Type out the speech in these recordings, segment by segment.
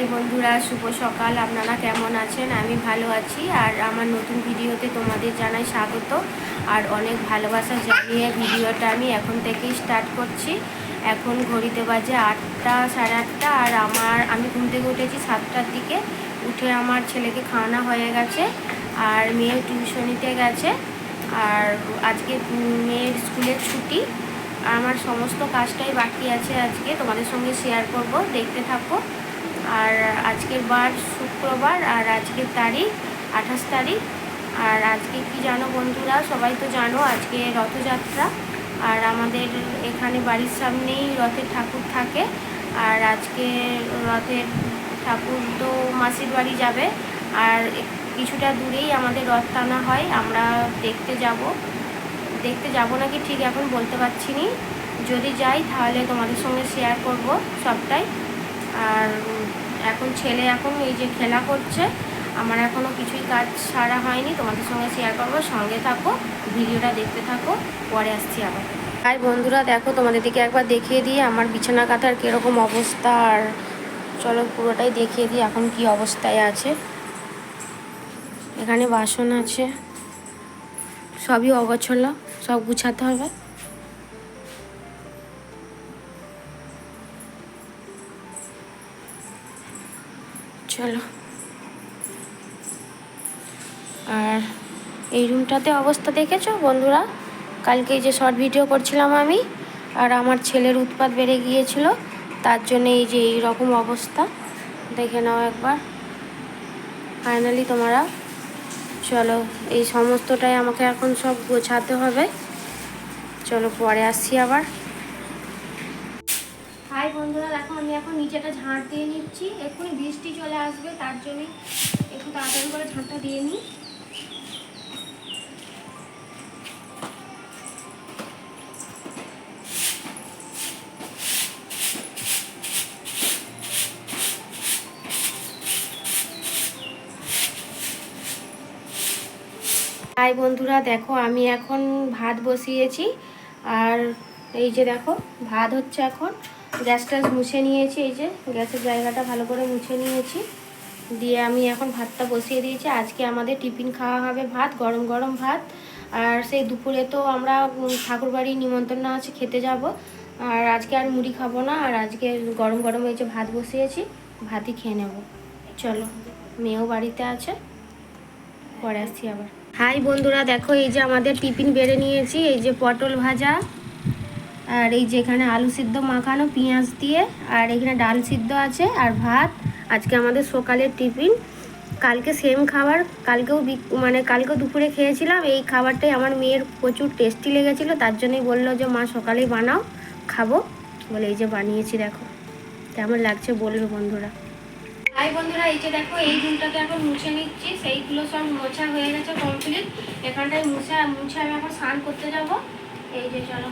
High বন্ধুরা, শুভ সকাল। আপনারা কেমন আছেন? আমি ভালো আছি। আর আমার নতুন ভিডিওতে তোমাদের জানাই স্বাগত। আর অনেক ভালোবাসা জানিয়ে ভিডিওটা আমি এখন থেকেই স্টার্ট করছি। এখন ঘড়িতে বাজে আটটা, সাড়ে আটটা। আর আমার, আমি ঘুম থেকে উঠেছি সাতটার দিকে। উঠে আমার ছেলেকে খাওয়ানো হয়ে গেছে। আর মেয়ে টিউশনিতে গেছে। আর আজকে মেয়ের স্কুলের ছুটি। আমার সমস্ত কাজটাই বাকি আছে আজকে। তোমাদের সঙ্গে শেয়ার করব। দেখতে থাকো। আর আজকের বার শুক্রবার আর আজকের তারিখ আঠাশ তারিখ। আর আজকে কি জানো বন্ধুরা? সবাই তো জানো আজকে রথযাত্রা। আর আমাদের এখানে বাড়ির সামনেই রথের ঠাকুর থাকে। আর আজকে রথের ঠাকুর তো মাসির বাড়ি যাবে। আর কিছুটা দূরেই আমাদের রথ টানা হয়। আমরা দেখতে যাব। দেখতে যাব নাকি ঠিক এখন বলতে পারছি নি। যদি যাই তাহলে তোমাদের সঙ্গে শেয়ার করব সবটাই। আর এখন ছেলে এখন এই যে খেলা করছে, আমার এখনও কিছুই কাজ সারা হয়নি, তোমাদের সঙ্গে শেয়ার করব, সঙ্গে থাকো, ভিডিওটা দেখতে থাকো, পরে আসছি আবার। তাই বন্ধুরা, দেখো তোমাদের দিকে একবার দেখিয়ে দিই, আমার বিছানা কাঁথার কীরকম অবস্থা, আর চলো পুরোটাই দেখিয়ে দিই, এখন কি অবস্থায় আছে। এখানে বাসন আছে, সবই অগোছলো, সব গুছাতে হবে। চলো। আর এই রুমটাতে অবস্থা দেখেছ বন্ধুরা? কালকে যে শর্ট ভিডিও করছিলাম আমি, আর আমার ছেলের উৎপাত বেড়ে গিয়েছিল, তার জন্য এই যে এই রকম অবস্থা। দেখে নাও একবার। ফাইনালি তোমরা, চলো, এই সমস্তটাই আমাকে এখন সব গোছাতে হবে। চলো পরে আসছি আবার। হাই বন্ধুরা, দেখো আমি এখন নিচেটা ঝাঁট দিয়ে নিচ্ছি। এক্ষুনি বৃষ্টি চলে আসবে, তার জন্যই একটু তাড়াতাড়ি করে ঝাঁটটা দিয়ে নিই। হাই বন্ধুরা, দেখো আমি এখন ভাত বসিয়েছি। আর এই যে দেখো, ভাত হচ্ছে এখন। গ্যাস ট্যাস মুছে নিয়েছি, এই যে গ্যাসের জায়গাটা ভালো করে মুছে নিয়েছি। দিয়ে আমি এখন ভাতটা বসিয়ে দিয়েছি। আজকে আমাদের টিফিন খাওয়া হবে ভাত, গরম গরম ভাত। আর সেই দুপুরে তো আমরা ঠাকুরবাড়ির নিমন্ত্রণ আছে, খেতে যাব। আর আজকে আর মুড়ি খাব না। আর আজকে গরম গরম এই যে ভাত বসিয়েছি, ভাতই খেয়ে নেব। চলো, মেয়েও বাড়িতে আছে। পরে আসছি আবার। হাই বন্ধুরা, দেখো এই যে আমাদের টিফিন বেড়ে নিয়েছি। এই যে পটল ভাজা আর এই যে এখানে আলু সিদ্ধ মাখানো, পেঁয়াজ দিয়ে, আর এখানে ডাল সিদ্ধ আছে আর ভাত। আজকে আমাদের সকালের টিফিন। কালকে সেম খাবার, কালকেও মানে কালকেও দুপুরে খেয়েছিলাম। এই খাবারটাই আমার মেয়ের প্রচুর টেস্টি লেগেছিলো, তার জন্যই বলল যে, মা, সকালেই বানাও, খাব। বলে এই যে বানিয়েছি, দেখো। কেমন লাগছে বলবে বন্ধুরা। হাই বন্ধুরা, এই যে দেখো, এই রুমটাকে এখন মুছে নিচ্ছি। সেইগুলো সব মোছা হয়ে গেছে কমপ্লিট এখানটায় মুছে মুছে আমি এখন স্নান করতে যাব। এই যে চলো।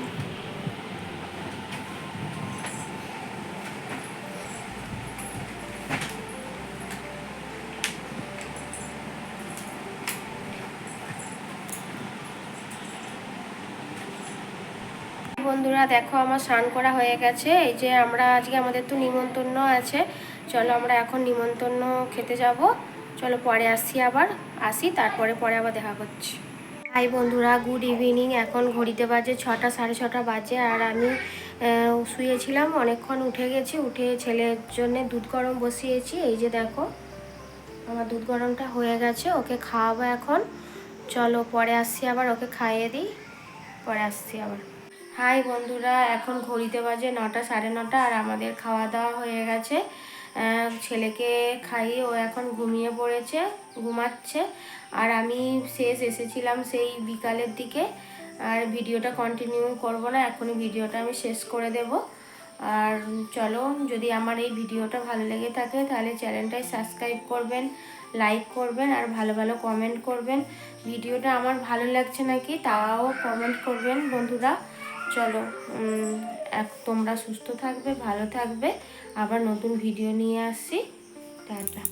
বন্ধুরা, দেখো আমার স্নান করা হয়ে গেছে। এই যে আমরা আজকে আমাদের তো নিমন্ত্রণ আছে। চলো আমরা এখন নিমন্ত্রণ খেতে যাব। চলো পরে আসছি আবার। আসি, তারপরে পরে আবার দেখা করছি। হাই বন্ধুরা, গুড ইভিনিং। এখন ঘড়িতে বাজে ছটা, সাড়ে ছটা বাজে। আর আমি শুয়েছিলাম। অনেকক্ষণ উঠে গেছি। উঠে ছেলের জন্য দুধ গরম বসিয়েছি। এই যে দেখো, আমার দুধ গরমটা হয়ে গেছে। ওকে খাওয়াবো এখন। চলো পরে আসছি আবার। ওকে খাইয়ে দিই। পরে আসছি আবার। হাই বন্ধুরা, এখন ঘড়িতে বাজে নটা, সাড়ে নটা, আর আমাদের খাওয়া দাওয়া হয়ে গেছে। ছেলেকে খাইয়ে ও এখন ঘুমিয়ে পড়েছে, ঘুমাচ্ছে। আর আমি শেষ এসেছিলাম সেই বিকালের দিকে। আর ভিডিওটা কন্টিনিউ করব না, এখনই ভিডিওটা আমি শেষ করে দেব। আর চলো, যদি আমার এই ভিডিওটা ভালো লেগে থাকে, তাহলে চ্যানেলটাই সাবস্ক্রাইব করবেন লাইক করবেন, আর ভালো ভালো কমেন্ট করবেন। ভিডিওটা আমার ভালো লাগছে নাকি, তাও কমেন্ট করবেন, বন্ধুরা। চলো এক তোমরা সুস্থ থাকবে ভালো থাকবে। আবার নতুন ভিডিও নিয়ে আসছি টাটা।